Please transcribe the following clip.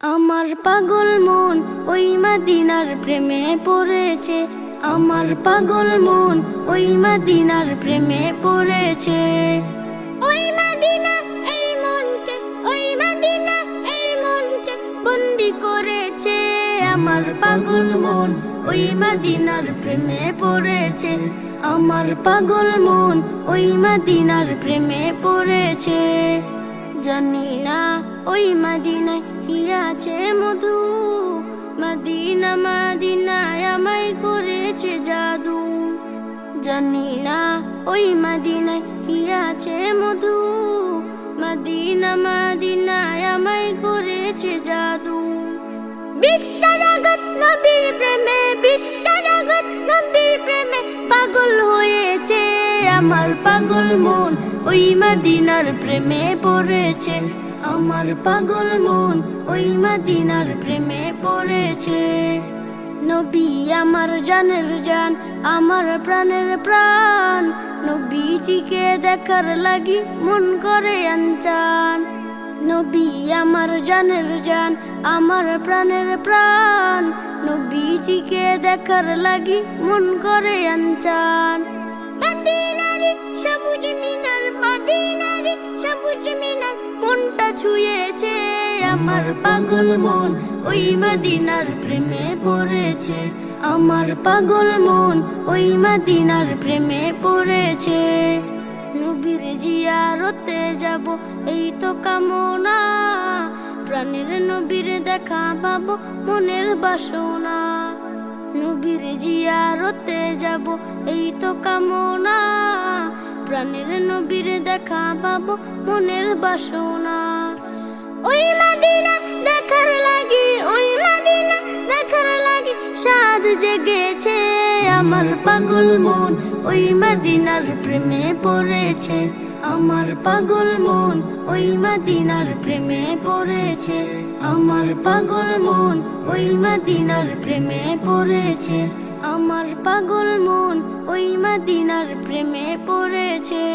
আমার পাগল মন ওই মাদিনার প্রেমে পড়েছে। আমার পাগল মন ওই মাদিনার প্রেমে পড়েছে। ওই মাদিনা, এই মনকে, ওই মাদিনা, এই মনকে বন্দি করেছে। আমার পাগল মন ওই মাদিনার প্রেমে পড়েছে। আমার পাগল মন ওই মাদিনার প্রেমে পড়েছে। জানি না ওই মাদিনায় কি আছে মধু। মাদিনা মাদিনায় আমায় করেছে জাদু। জানি না ওই মাদিনায় কি আছে মধু। মাদিনা মাদিনায় আমায় করেছে জাদু। বিশ্ব জগৎ নবীর প্রেমে বিশ্ব জগৎ নবীর প্রেমে পাগল হয়েছে আমার পাগল মন। ওই মাদিনার প্রেমে পড়েছে। আমার পাগল মন ওই মাদিনার প্রেমে পড়েছে। নবী আমার জানের জান, আমার প্রাণের প্রাণ। নবীজিকে দেখার লাগি মন করে আনচান। নবী আমার জানের জান, আমার প্রাণের প্রাণ। নবীজিকে দেখার লাগি মন করে আনচান। সবুজ মিনার সবুজ মিনার ছুঁয়েছে আমার পাগল মন, ওই মদিনার প্রেমে পড়েছে। আমার পাগল মন, ওই মদিনার প্রেমে পড়েছে। নবীর জিয়ারতে যাব, এই তো কামনা। প্রাণের নবীর দেখা পাবো, মনের বাসনা। নবীর জিয়ারতে যাব, এই তো কামনা। প্রাণের নবীর দেখা পাবো, মনের বাসনা। সাদ জেগেছে আমার পাগল মন। ওই মাদিনার প্রেমে পড়েছে আমার পাগল মন। ওই মাদিনার প্রেমে পড়েছে আমার পাগল মন। ওই মাদিনার প্রেমে পড়েছে আমার পাগল মন। ওই মাদিনার প্রেমে পড়েছে।